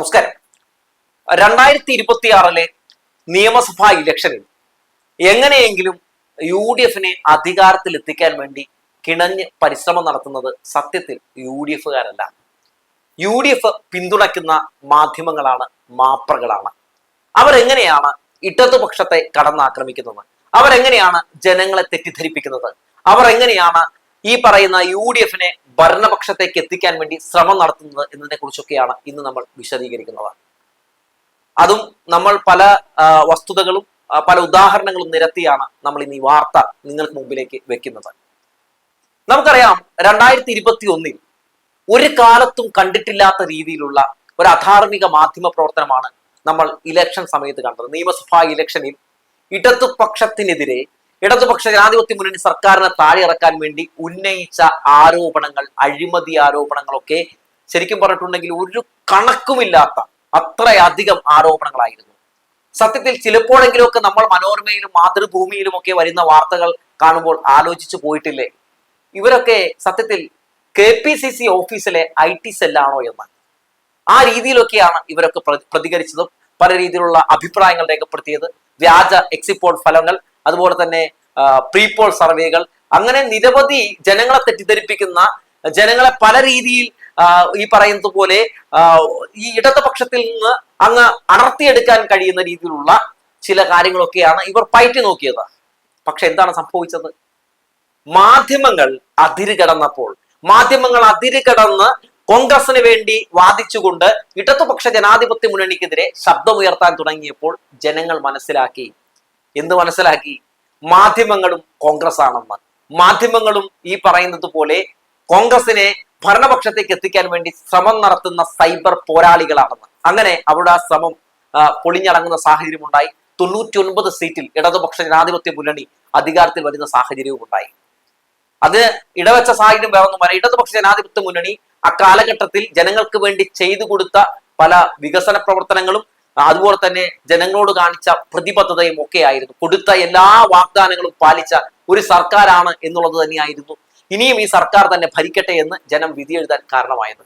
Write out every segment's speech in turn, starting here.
നമസ്കാരം. രണ്ടായിരത്തി ഇരുപത്തി ആറിലെ നിയമസഭാ ഇലക്ഷനിൽ എങ്ങനെയെങ്കിലും യു ഡി എഫിനെ അധികാരത്തിൽ എത്തിക്കാൻ വേണ്ടി കിണഞ്ഞ് പരിശ്രമം നടത്തുന്നത് സത്യത്തിൽ യു ഡി എഫുകാരല്ല യു ഡി എഫ് പിന്തുണയ്ക്കുന്ന മാധ്യമങ്ങളാണ് മാപ്രകളാണ്. അവരെങ്ങനെയാണ് ഇടതുപക്ഷത്തെ കടന്നാക്രമിക്കുന്നത്? അവരെങ്ങനെയാണ് ജനങ്ങളെ തെറ്റിദ്ധരിപ്പിക്കുന്നത്? അവർ എങ്ങനെയാണ് ഈ പറയുന്ന യു ഡി എഫിനെ ഭരണപക്ഷത്തേക്ക് എത്തിക്കാൻ വേണ്ടി ശ്രമം നടത്തുന്നത് എന്നതിനെ കുറിച്ചൊക്കെയാണ് ഇന്ന് നമ്മൾ വിശദീകരിക്കുന്നത്. അതും നമ്മൾ പല വസ്തുതകളും പല ഉദാഹരണങ്ങളും നിരത്തിയാണ് നമ്മൾ ഇന്ന് ഈ വാർത്ത നിങ്ങൾക്ക് മുമ്പിലേക്ക് വെക്കുന്നത്. നമുക്കറിയാം രണ്ടായിരത്തി ഇരുപത്തി ഒന്നിൽ ഒരു കാലത്തും കണ്ടിട്ടില്ലാത്ത രീതിയിലുള്ള ഒരു അധാർമിക മാധ്യമ പ്രവർത്തനമാണ് നമ്മൾ ഇലക്ഷൻ സമയത്ത് കണ്ടത്. നിയമസഭാ ഇലക്ഷനിൽ ഇടതുപക്ഷത്തിനെതിരെ ഇടതുപക്ഷ ജനാധിപത്യ മുന്നണി സർക്കാരിനെ താഴെ ഇറക്കാൻ വേണ്ടി ഉന്നയിച്ച ആരോപണങ്ങൾ അഴിമതി ആരോപണങ്ങളൊക്കെ ശരിക്കും പറഞ്ഞിട്ടുണ്ടെങ്കിൽ ഒരു കണക്കുമില്ലാത്ത അത്രയധികം ആരോപണങ്ങളായിരുന്നു. സത്യത്തിൽ ചിലപ്പോഴെങ്കിലുമൊക്കെ നമ്മൾ മനോരമയിലും മാതൃഭൂമിയിലും ഒക്കെ വരുന്ന വാർത്തകൾ കാണുമ്പോൾ ആലോചിച്ചു പോയിട്ടില്ലേ? ഇവരൊക്കെ സത്യത്തിൽ കെ പി സി സി ഓഫീസിലെ ഐ ടി സെല്ലാണോ എന്ന്. ആ രീതിയിലൊക്കെയാണ് ഇവരൊക്കെ പ്രതികരിച്ചതും പല രീതിയിലുള്ള അഭിപ്രായങ്ങൾ രേഖപ്പെടുത്തിയത്. വ്യാജ എക്സിപ്പോൾ ഫലങ്ങൾ അതുപോലെ തന്നെ പ്രീപോൾ സർവേകൾ അങ്ങനെ നിരവധി ജനങ്ങളെ തെറ്റിദ്ധരിപ്പിക്കുന്ന ജനങ്ങളെ പല രീതിയിൽ ഈ പറയുന്നത് പോലെ ഈ ഇടതുപക്ഷത്തിൽ നിന്ന് അങ്ങ് അടർത്തിയെടുക്കാൻ കഴിയുന്ന രീതിയിലുള്ള ചില കാര്യങ്ങളൊക്കെയാണ് ഇവർ പയറ്റി നോക്കിയത്. പക്ഷെ എന്താണ് സംഭവിച്ചത്? മാധ്യമങ്ങൾ അതിര് കടന്നപ്പോൾ മാധ്യമങ്ങൾ അതിര് കടന്ന് കോൺഗ്രസിന് വേണ്ടി വാദിച്ചുകൊണ്ട് ഇടതുപക്ഷ ജനാധിപത്യ മുന്നണിക്കെതിരെ ശബ്ദമുയർത്താൻ തുടങ്ങിയപ്പോൾ ജനങ്ങൾ മനസ്സിലാക്കി എന്ത് മനസ്സിലാക്കി മാധ്യമങ്ങളും കോൺഗ്രസ് ആണെന്ന് മാധ്യമങ്ങളും ഈ പറയുന്നത് പോലെ കോൺഗ്രസിനെ ഭരണപക്ഷത്തേക്ക് എത്തിക്കാൻ വേണ്ടി ശ്രമം നടത്തുന്ന സൈബർ പോരാളികളാണെന്ന്. അങ്ങനെ അവിടെ ആ ശ്രമം പൊളിഞ്ഞടങ്ങുന്ന സാഹചര്യം ഉണ്ടായി തൊണ്ണൂറ്റി ഒൻപത് സീറ്റിൽ ഇടതുപക്ഷ ജനാധിപത്യ മുന്നണി അധികാരത്തിൽ വരുന്ന സാഹചര്യവും ഉണ്ടായി. അത് ഇടവെച്ച സാഹചര്യം വേറൊന്നുമല്ല ഇടതുപക്ഷ ജനാധിപത്യ മുന്നണി ആ കാലഘട്ടത്തിൽ ജനങ്ങൾക്ക് വേണ്ടി ചെയ്തു കൊടുത്ത പല വികസന പ്രവർത്തനങ്ങളും അതുപോലെ തന്നെ ജനങ്ങളോട് കാണിച്ച പ്രതിബദ്ധതയും ഒക്കെ ആയിരുന്നു കൊടുത്ത എല്ലാ വാഗ്ദാനങ്ങളും പാലിച്ച ഒരു സർക്കാരാണ് എന്നുള്ളത് തന്നെയായിരുന്നു. ഇനിയും ഈ സർക്കാർ തന്നെ ഭരിക്കട്ടെ എന്ന് ജനം വിധിയെഴുതാൻ കാരണമായത്.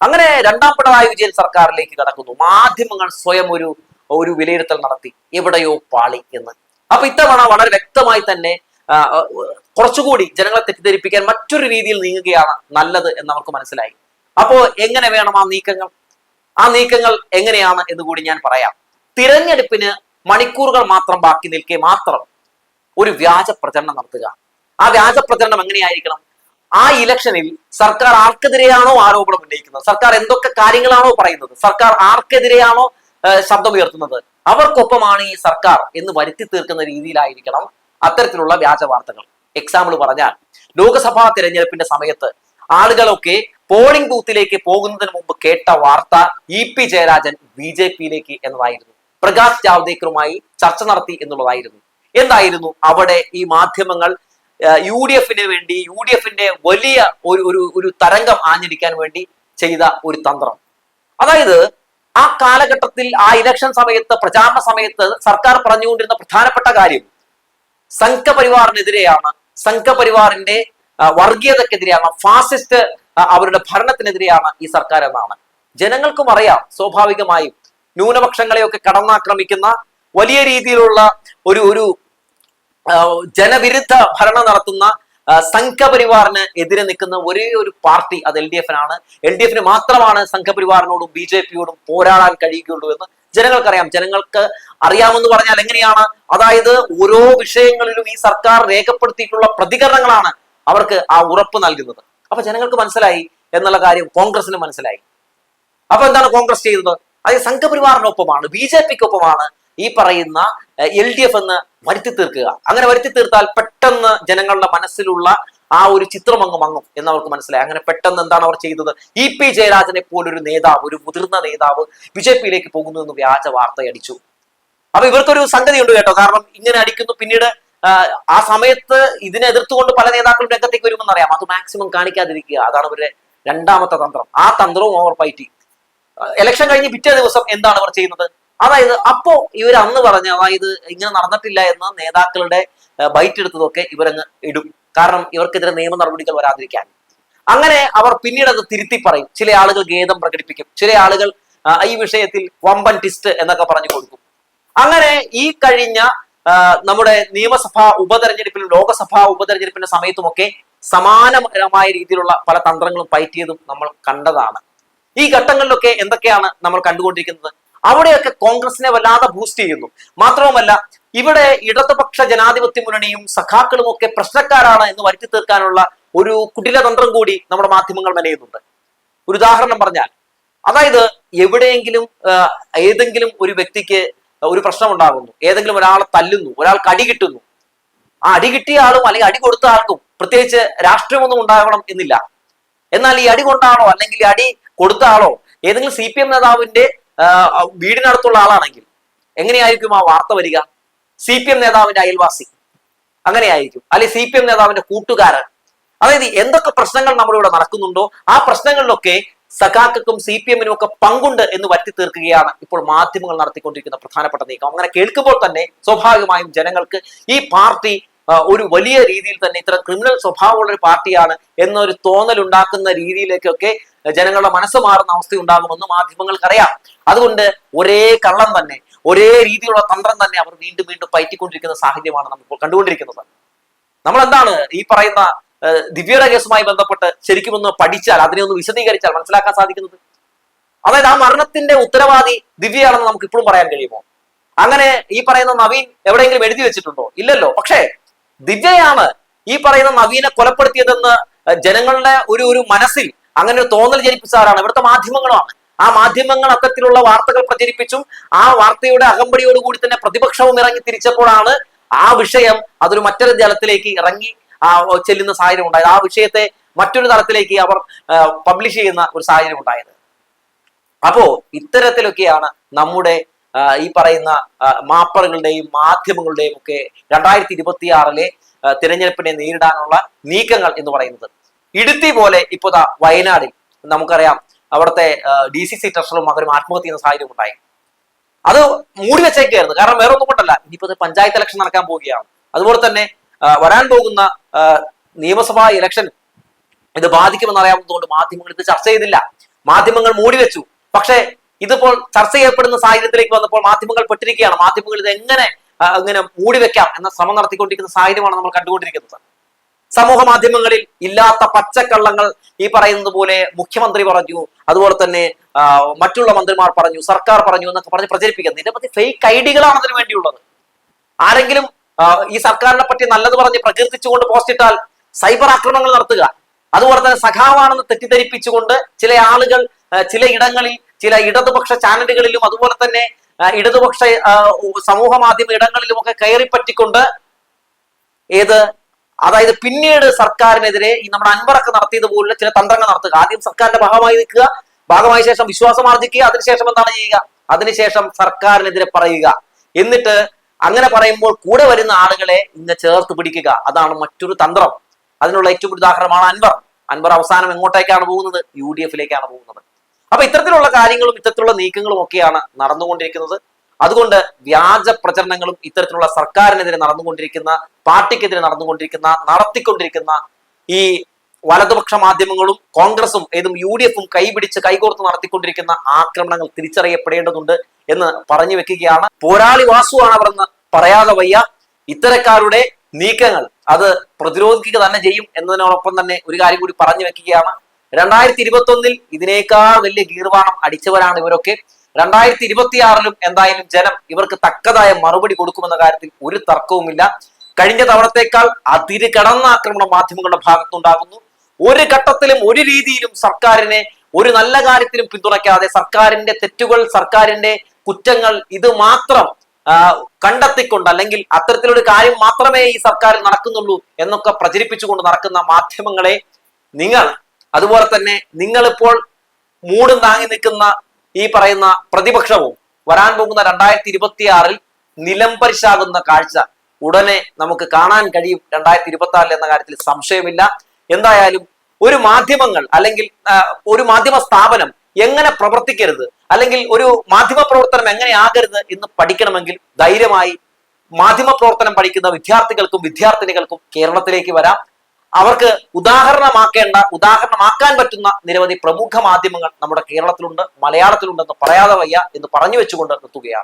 അങ്ങനെ രണ്ടാം പിണറായി വിജയൻ സർക്കാരിലേക്ക് കടക്കുന്നു. മാധ്യമങ്ങൾ സ്വയം ഒരു ഒരു വിലയിരുത്തൽ നടത്തി. എവിടെയോ പാളി എന്ന്. അപ്പൊ ഇത്തവണ വളരെ വ്യക്തമായി തന്നെ കുറച്ചുകൂടി ജനങ്ങളെ തെറ്റിദ്ധരിപ്പിക്കാൻ മറ്റൊരു രീതിയിൽ നീങ്ങുകയാണ് നല്ലത് എന്ന് അവർക്ക് മനസ്സിലായി. അപ്പോ എങ്ങനെ വേണം ആ നീക്കങ്ങൾ? ആ നീക്കങ്ങൾ എങ്ങനെയാണ് എന്ന് കൂടി ഞാൻ പറയാം. തിരഞ്ഞെടുപ്പിന് മണിക്കൂറുകൾ മാത്രം ബാക്കി നിൽക്കെ മാത്രം ഒരു വ്യാജ പ്രചരണം നടത്തുക. ആ വ്യാജ പ്രചരണം എങ്ങനെയായിരിക്കണം? ആ ഇലക്ഷനിൽ സർക്കാർ ആർക്കെതിരെയാണോ ആരോപണം ഉന്നയിക്കുന്നത്? സർക്കാർ എന്തൊക്കെ കാര്യങ്ങളാണോ പറയുന്നത്? സർക്കാർ ആർക്കെതിരെയാണോ ശബ്ദമുയർത്തുന്നത് അവർക്കൊപ്പമാണ് ഈ സർക്കാർ എന്ന് വരുത്തി തീർക്കുന്ന രീതിയിലായിരിക്കണം അത്തരത്തിലുള്ള വ്യാജ വാർത്തകൾ. എക്സാമ്പിൾ പറഞ്ഞാൽ ലോക്സഭാ തിരഞ്ഞെടുപ്പിന്റെ സമയത്ത് ആളുകളൊക്കെ പോളിംഗ് ബൂത്തിലേക്ക് പോകുന്നതിന് മുമ്പ് കേട്ട വാർത്ത E P Jayarajan B J പിയിലേക്ക് എന്നതായിരുന്നു. പ്രകാശ് ജാവ്ദേക്കറുമായി ചർച്ച നടത്തി എന്നുള്ളതായിരുന്നു. എന്തായിരുന്നു അവിടെ ഈ മാധ്യമങ്ങൾ? യു ഡി എഫിന് വേണ്ടി യു ഡി എഫിന്റെ വലിയ ഒരു ഒരു ഒരു തരംഗം ആഞ്ഞടിക്കാൻ വേണ്ടി ചെയ്ത ഒരു തന്ത്രം. അതായത് ആ കാലഘട്ടത്തിൽ ആ ഇലക്ഷൻ സമയത്ത് പ്രചാരണ സമയത്ത് സർക്കാർ പറഞ്ഞുകൊണ്ടിരുന്ന പ്രധാനപ്പെട്ട കാര്യം സംഘപരിവാറിനെതിരെയാണ്. സംഘപരിവാറിന്റെ വർഗീയതക്കെതിരെയാണ് ഫാസിസ്റ്റ് അവരുടെ ഭരണത്തിനെതിരെയാണ് ഈ സർക്കാർ എന്നാണ്. ജനങ്ങൾക്കും അറിയാം സ്വാഭാവികമായും ന്യൂനപക്ഷങ്ങളെയൊക്കെ കടന്നാക്രമിക്കുന്ന വലിയ രീതിയിലുള്ള ഒരു ഒരു ജനവിരുദ്ധ ഭരണം നടത്തുന്ന സംഘപരിവാറിന് എതിരെ നിൽക്കുന്ന ഒരേ ഒരു പാർട്ടി അത് എൽ ഡി എഫിനാണ്. എൽ ഡി എഫിന് മാത്രമാണ് സംഘപരിവാറിനോടും ബി ജെ പിയോടും പോരാടാൻ കഴിയുകയുള്ളൂ എന്ന് ജനങ്ങൾക്കറിയാം. ജനങ്ങൾക്ക് അറിയാമെന്ന് പറഞ്ഞാൽ എങ്ങനെയാണ്? അതായത് ഓരോ വിഷയങ്ങളിലും ഈ സർക്കാർ രേഖപ്പെടുത്തിയിട്ടുള്ള പ്രതികരണങ്ങളാണ് അവർക്ക് ആ ഉറപ്പ് നൽകുന്നത്. അപ്പൊ ജനങ്ങൾക്ക് മനസ്സിലായി എന്നുള്ള കാര്യം കോൺഗ്രസിന് മനസ്സിലായി. അപ്പൊ എന്താണ് കോൺഗ്രസ് ചെയ്തത് അതായത് സംഘപരിവാറിനൊപ്പമാണ് ബി ജെ പിക്കൊപ്പമാണ് ഈ പറയുന്ന എൽ ഡി എഫ് എന്ന് വരുത്തി തീർക്കുക. അങ്ങനെ വരുത്തി തീർത്താൽ പെട്ടെന്ന് ജനങ്ങളുടെ മനസ്സിലുള്ള ആ ഒരു ചിത്രം അങ്ങ് മങ്ങും എന്ന് അവർക്ക് മനസ്സിലായി. അങ്ങനെ പെട്ടെന്ന് എന്താണ് അവർ ചെയ്തത്? ഇ പി ജയരാജനെ പോലൊരു നേതാവ് ഒരു മുതിർന്ന നേതാവ് ബി ജെ പിയിലേക്ക് പോകുന്നു എന്ന് വ്യാജ വാർത്തയടിച്ചു. അപ്പൊ ഇവർക്കൊരു സംഗതി ഉണ്ട് കേട്ടോ. കാരണം ഇങ്ങനെ അടിക്കുന്നു പിന്നീട് ആ, സമയത്ത് ഇതിനെ എതിർത്തുകൊണ്ട് പല നേതാക്കളും രംഗത്തേക്ക് വരുമെന്ന് അറിയാം. അത് മാക്സിമം കാണിക്കാതിരിക്കുക. അതാണ് ഇവരുടെ രണ്ടാമത്തെ തന്ത്രം. ആ തന്ത്രവും ഓവർ പൈറ്റി ഇലക്ഷൻ കഴിഞ്ഞ് പിറ്റേ ദിവസം എന്താണ് അവർ ചെയ്യുന്നത്? അതായത് അപ്പോ ഇവർ അന്ന് പറഞ്ഞ അതായത് ഇങ്ങനെ നടന്നിട്ടില്ല എന്ന് നേതാക്കളുടെ ബൈറ്റ് എടുത്തതൊക്കെ ഇവരങ്ങ് ഇടും. കാരണം ഇവർക്കെതിരെ നിയമ നടപടികൾ വരാതിരിക്കാൻ. അങ്ങനെ അവർ പിന്നീട് അത് തിരുത്തി പറയും. ചില ആളുകൾ ഖേദം പ്രകടിപ്പിക്കും. ചില ആളുകൾ ഈ വിഷയത്തിൽ വമ്പൻ ടിസ്റ്റ് എന്നൊക്കെ പറഞ്ഞു കൊടുക്കും. അങ്ങനെ ഈ കഴിഞ്ഞ നമ്മുടെ നിയമസഭാ ഉപതെരഞ്ഞെടുപ്പിലും ലോകസഭാ ഉപതെരഞ്ഞെടുപ്പിന്റെ സമയത്തുമൊക്കെ സമാനപരമായ രീതിയിലുള്ള പല തന്ത്രങ്ങളും പയറ്റിയതും നമ്മൾ കണ്ടതാണ്. ഈ ഘട്ടങ്ങളിലൊക്കെ എന്തൊക്കെയാണ് നമ്മൾ കണ്ടുകൊണ്ടിരിക്കുന്നത്? അവിടെയൊക്കെ കോൺഗ്രസിനെ വല്ലാതെ ബൂസ്റ്റ് ചെയ്യുന്നു. മാത്രവുമല്ല ഇവിടെ ഇടതുപക്ഷ ജനാധിപത്യ മുന്നണിയും സഖാക്കളും ഒക്കെ പ്രശ്നക്കാരാണ് എന്ന് വരുത്തി തീർക്കാനുള്ള ഒരു കുടിലതന്ത്രം കൂടി നമ്മുടെ മാധ്യമങ്ങൾ മെനയുന്നുണ്ട്. ഒരു ഉദാഹരണം പറഞ്ഞാൽ അതായത് എവിടെയെങ്കിലും ഏതെങ്കിലും ഒരു വ്യക്തിക്ക് ഒരു പ്രശ്നം ഉണ്ടാകുന്നു. ഏതെങ്കിലും ഒരാളെ തല്ലുന്നു ഒരാൾക്ക് അടി കിട്ടുന്നു. ആ അടി കിട്ടിയ ആളും അല്ലെങ്കിൽ അടി കൊടുത്ത ആൾക്കും പ്രത്യേകിച്ച് രാഷ്ട്രീയമൊന്നും ഉണ്ടാകണം എന്നില്ല. എന്നാൽ ഈ അടി കൊണ്ടാണോ അല്ലെങ്കിൽ അടി കൊടുത്ത ആളോ ഏതെങ്കിലും സി പി എം നേതാവിന്റെ വീടിനടുത്തുള്ള ആളാണെങ്കിൽ എങ്ങനെയായിരിക്കും ആ വാർത്ത വരിക? സി പി എം നേതാവിന്റെ അയൽവാസി അങ്ങനെയായിരിക്കും. അല്ലെങ്കിൽ സി പി എം നേതാവിന്റെ കൂട്ടുകാരൻ. അതായത് എന്തൊക്കെ പ്രശ്നങ്ങൾ നമ്മുടെ ഇവിടെ നടക്കുന്നുണ്ടോ? ആ പ്രശ്നങ്ങളിലൊക്കെ സഖാക്കൾക്കും സി പി എമ്മിനും ഒക്കെ പങ്കുണ്ട് എന്ന് വരുത്തി തീർക്കുകയാണ് ഇപ്പോൾ മാധ്യമങ്ങൾ നടത്തിക്കൊണ്ടിരിക്കുന്ന പ്രധാനപ്പെട്ട നീക്കം. അങ്ങനെ കേൾക്കുമ്പോൾ തന്നെ സ്വാഭാവികമായും ജനങ്ങൾക്ക് ഈ പാർട്ടി ഒരു വലിയ രീതിയിൽ തന്നെ ഇത്ര ക്രിമിനൽ സ്വഭാവമുള്ള ഒരു പാർട്ടിയാണ് എന്നൊരു തോന്നൽ ഉണ്ടാക്കുന്ന രീതിയിലേക്കൊക്കെ ജനങ്ങളുടെ മനസ്സ് മാറുന്ന അവസ്ഥ ഉണ്ടാകുമെന്ന് മാധ്യമങ്ങൾക്കറിയാം. അതുകൊണ്ട് ഒരേ കള്ളം തന്നെ ഒരേ രീതിയിലുള്ള തന്ത്രം തന്നെ അവർ വീണ്ടും വീണ്ടും പയറ്റിക്കൊണ്ടിരിക്കുന്ന സാഹചര്യമാണ് നമ്മളിപ്പോൾ കണ്ടുകൊണ്ടിരിക്കുന്നത്. നമ്മൾ എന്താണ് ഈ പറയുന്ന ദിവ്യയുടെ കേസുമായി ബന്ധപ്പെട്ട് ശരിക്കും ഒന്ന് പഠിച്ചാൽ അതിനെ ഒന്ന് വിശദീകരിച്ചാൽ മനസ്സിലാക്കാൻ സാധിക്കുന്നത്? അതായത് ആ മരണത്തിന്റെ ഉത്തരവാദി ദിവ്യയാണെന്ന് നമുക്ക് ഇപ്പോഴും പറയാൻ കഴിയുമോ? അങ്ങനെ ഈ പറയുന്ന നവീൻ എവിടെയെങ്കിലും എഴുതി വെച്ചിട്ടുണ്ടോ? ഇല്ലല്ലോ. പക്ഷേ ദിവ്യയാണ് ഈ പറയുന്ന നവീനെ കൊലപ്പെടുത്തിയതെന്ന് ജനങ്ങളുടെ ഒരു ഒരു മനസ്സിൽ അങ്ങനെ ഒരു തോന്നൽ ജനിപ്പിച്ചവരാണ് ഇവിടുത്തെ മാധ്യമങ്ങളാണ് ആ മാധ്യമങ്ങൾ അത്തരത്തിലുള്ള വാർത്തകൾ പ്രചരിപ്പിച്ചും ആ വാർത്തയുടെ അകമ്പടിയോടുകൂടി തന്നെ പ്രതിപക്ഷവും ഇറങ്ങി തിരിച്ചപ്പോഴാണ് ആ വിഷയം അതൊരു മറ്റൊരു ജലത്തിലേക്ക് ഇറങ്ങി ചെല്ലുന്ന സാഹചര്യം ഉണ്ടായത്. ആ വിഷയത്തെ മറ്റൊരു തലത്തിലേക്ക് അവർ പബ്ലിഷ് ചെയ്യുന്ന ഒരു സാഹചര്യം ഉണ്ടായത്. അപ്പോ ഇത്തരത്തിലൊക്കെയാണ് നമ്മുടെ ഈ പറയുന്ന ആ, മാപ്പറുകളുടെയും മാധ്യമങ്ങളുടെയും ഒക്കെ രണ്ടായിരത്തി ഇരുപത്തി ആറിലെ തിരഞ്ഞെടുപ്പിനെ നേരിടാനുള്ള നീക്കങ്ങൾ എന്ന് പറയുന്നത്. ഇടുത്തി പോലെ ഇപ്പോ വയനാടിൽ നമുക്കറിയാം അവിടുത്തെ ഡി സി സി ട്രഷറും മകരും ആത്മഹത്യ ചെയ്യുന്ന സാഹചര്യം ഉണ്ടായി. അത് മൂടി വെച്ചേക്കായിരുന്നു. കാരണം വേറെ ഒന്നും കൊണ്ടല്ല. ഇനിയിപ്പോ പഞ്ചായത്ത് ഇലക്ഷൻ നടക്കാൻ പോവുകയാണ്. അതുപോലെ തന്നെ ആ, വരാൻ പോകുന്ന നിയമസഭാ ഇലക്ഷൻ ഇത് ബാധിക്കുമെന്ന് അറിയാവുന്നതുകൊണ്ട് മാധ്യമങ്ങൾ ഇത് ചർച്ച ചെയ്തില്ല. മാധ്യമങ്ങൾ മൂടി വെച്ചു. പക്ഷേ ഇതിപ്പോൾ ചർച്ച ചെയ്യപ്പെടുന്ന സാഹചര്യത്തിലേക്ക് വന്നപ്പോൾ മാധ്യമങ്ങൾ പെട്ടിരിക്കുകയാണ്. മാധ്യമങ്ങൾ ഇത് എങ്ങനെ അങ്ങനെ ഇങ്ങനെ മൂടി വെക്കാം എന്ന ശ്രമം നടത്തിക്കൊണ്ടിരിക്കുന്ന സാഹചര്യമാണ് നമ്മൾ കണ്ടുകൊണ്ടിരിക്കുന്നത്. സമൂഹ മാധ്യമങ്ങളിൽ ഇല്ലാത്ത പച്ചക്കള്ളങ്ങൾ ഈ പറയുന്നത് പോലെ മുഖ്യമന്ത്രി പറഞ്ഞു അതുപോലെ തന്നെ മറ്റുള്ള മന്ത്രിമാർ പറഞ്ഞു സർക്കാർ പറഞ്ഞു എന്നൊക്കെ പറഞ്ഞ് പ്രചരിപ്പിക്കുന്നത്. നിരവധി ഫേക്ക് ഐഡികളാണ് അതിനു വേണ്ടിയുള്ളത്. ആരെങ്കിലും ഈ സർക്കാരിനെ പറ്റി നല്ലത് പറഞ്ഞ് പ്രകീർത്തിച്ചുകൊണ്ട് പോസ്റ്റ് ഇട്ടാൽ സൈബർ ആക്രമണങ്ങൾ നടത്തുക. അതുപോലെ തന്നെ സഖാവാണെന്ന് തെറ്റിദ്ധരിപ്പിച്ചുകൊണ്ട് ചില ആളുകൾ ചില ഇടങ്ങളിൽ ചില ഇടതുപക്ഷ ചാനലുകളിലും അതുപോലെ തന്നെ ഇടതുപക്ഷ സമൂഹ മാധ്യമ ഇടങ്ങളിലും ഒക്കെ കയറി പറ്റിക്കൊണ്ട് ഏത് അതായത് പിന്നീട് സർക്കാരിനെതിരെ ഈ നമ്മുടെ അൻവറൊക്കെ നടത്തിയതുപോലുള്ള ചില തന്ത്രങ്ങൾ നടത്തുക. ആദ്യം സർക്കാരിന്റെ ഭാഗമായി നിൽക്കുക. ഭാഗമായ ശേഷം വിശ്വാസം ആർജിക്കുക. അതിനുശേഷം എന്താണ് ചെയ്യുക? അതിനുശേഷം സർക്കാരിനെതിരെ പറയുക. എന്നിട്ട് അങ്ങനെ പറയുമ്പോൾ കൂടെ വരുന്ന ആളുകളെ ഇന്ന് ചേർത്ത് പിടിക്കുക. അതാണ് മറ്റൊരു തന്ത്രം. അതിനുള്ള ഏറ്റവും ഉദാഹരണമാണ് അൻവർ. അൻവർ അവസാനം എങ്ങോട്ടേക്കാണ് പോകുന്നത്? യു ഡി എഫിലേക്കാണ് പോകുന്നത്. അപ്പൊ ഇത്തരത്തിലുള്ള കാര്യങ്ങളും ഇത്തരത്തിലുള്ള നീക്കങ്ങളും ഒക്കെയാണ് നടന്നുകൊണ്ടിരിക്കുന്നത്. അതുകൊണ്ട് വ്യാജ പ്രചരണങ്ങളും ഇത്തരത്തിലുള്ള സർക്കാരിനെതിരെ നടന്നുകൊണ്ടിരിക്കുന്ന പാർട്ടിക്കെതിരെ നടന്നുകൊണ്ടിരിക്കുന്ന നടത്തിക്കൊണ്ടിരിക്കുന്ന ഈ വലതുപക്ഷ മാധ്യമങ്ങളും കോൺഗ്രസും ഏതും യു ഡി എഫും കൈപിടിച്ച് കൈകോർത്ത് നടത്തിക്കൊണ്ടിരിക്കുന്ന ആക്രമണങ്ങൾ തിരിച്ചറിയപ്പെടേണ്ടതുണ്ട് എന്ന് പറഞ്ഞു വെക്കുകയാണ്. പോരാളി വാസുവാണ് അവരെന്ന് പറയാതെ വയ്യ ഇത്തരക്കാരുടെ നീക്കങ്ങൾ. അത് പ്രതിരോധിക്കുക തന്നെ ചെയ്യും എന്നതിനോടൊപ്പം തന്നെ ഒരു കാര്യം കൂടി പറഞ്ഞു വെക്കുകയാണ്. രണ്ടായിരത്തി ഇരുപത്തൊന്നിൽ ഇതിനേക്കാൾ വലിയ ഗീർവാണം അടിച്ചവരാണ് ഇവരൊക്കെ. രണ്ടായിരത്തി ഇരുപത്തിയാറിലും എന്തായാലും ജനം ഇവർക്ക് തക്കതായ മറുപടി കൊടുക്കുമെന്ന കാര്യത്തിൽ ഒരു തർക്കവുമില്ല. കഴിഞ്ഞ തവണത്തേക്കാൾ അതിര് കടന്ന ആക്രമണം മാധ്യമങ്ങളുടെ ഭാഗത്തുണ്ടാകുന്നു ഒരു ഘട്ടത്തിലും ഒരു രീതിയിലും സർക്കാരിനെ ഒരു നല്ല കാര്യത്തിലും പിന്തുണയ്ക്കാതെ സർക്കാരിന്റെ തെറ്റുകൾ സർക്കാരിന്റെ കുറ്റങ്ങൾ ഇത് മാത്രം കണ്ടെത്തിക്കൊണ്ട് അല്ലെങ്കിൽ അത്തരത്തിലൊരു കാര്യം മാത്രമേ ഈ സർക്കാരിൽ നടക്കുന്നുള്ളൂ എന്നൊക്കെ പ്രചരിപ്പിച്ചുകൊണ്ട് നടക്കുന്ന മാധ്യമങ്ങളെ നിങ്ങൾ അതുപോലെ തന്നെ നിങ്ങളിപ്പോൾ മൂടും താങ്ങി നിൽക്കുന്ന ഈ പറയുന്ന പ്രതിപക്ഷവും വരാൻ പോകുന്ന രണ്ടായിരത്തി ഇരുപത്തി ആറിൽ നിലംപരിശാകുന്ന കാഴ്ച ഉടനെ നമുക്ക് കാണാൻ കഴിയും. രണ്ടായിരത്തി ഇരുപത്തി ആറിൽ എന്ന കാര്യത്തിൽ സംശയമില്ല. എന്തായാലും ഒരു മാധ്യമങ്ങൾ അല്ലെങ്കിൽ ഒരു മാധ്യമ സ്ഥാപനം എങ്ങനെ പ്രവർത്തിക്കരുത്? അല്ലെങ്കിൽ ഒരു മാധ്യമ പ്രവർത്തനം എങ്ങനെ ആകരുത് എന്ന് പഠിക്കണമെങ്കിൽ ധൈര്യമായി മാധ്യമ പ്രവർത്തനം പഠിക്കുന്ന വിദ്യാർത്ഥികൾക്കും വിദ്യാർത്ഥിനികൾക്കും കേരളത്തിലേക്ക് വരാം. അവർക്ക് ഉദാഹരണമാക്കേണ്ട ഉദാഹരണമാക്കാൻ പറ്റുന്ന നിരവധി പ്രമുഖ മാധ്യമങ്ങൾ നമ്മുടെ കേരളത്തിലുണ്ട് മലയാളത്തിലുണ്ടെന്ന് പറയാതെ വയ്യ എന്ന് പറഞ്ഞു വെച്ചുകൊണ്ട് നിർത്തുകയാണ്.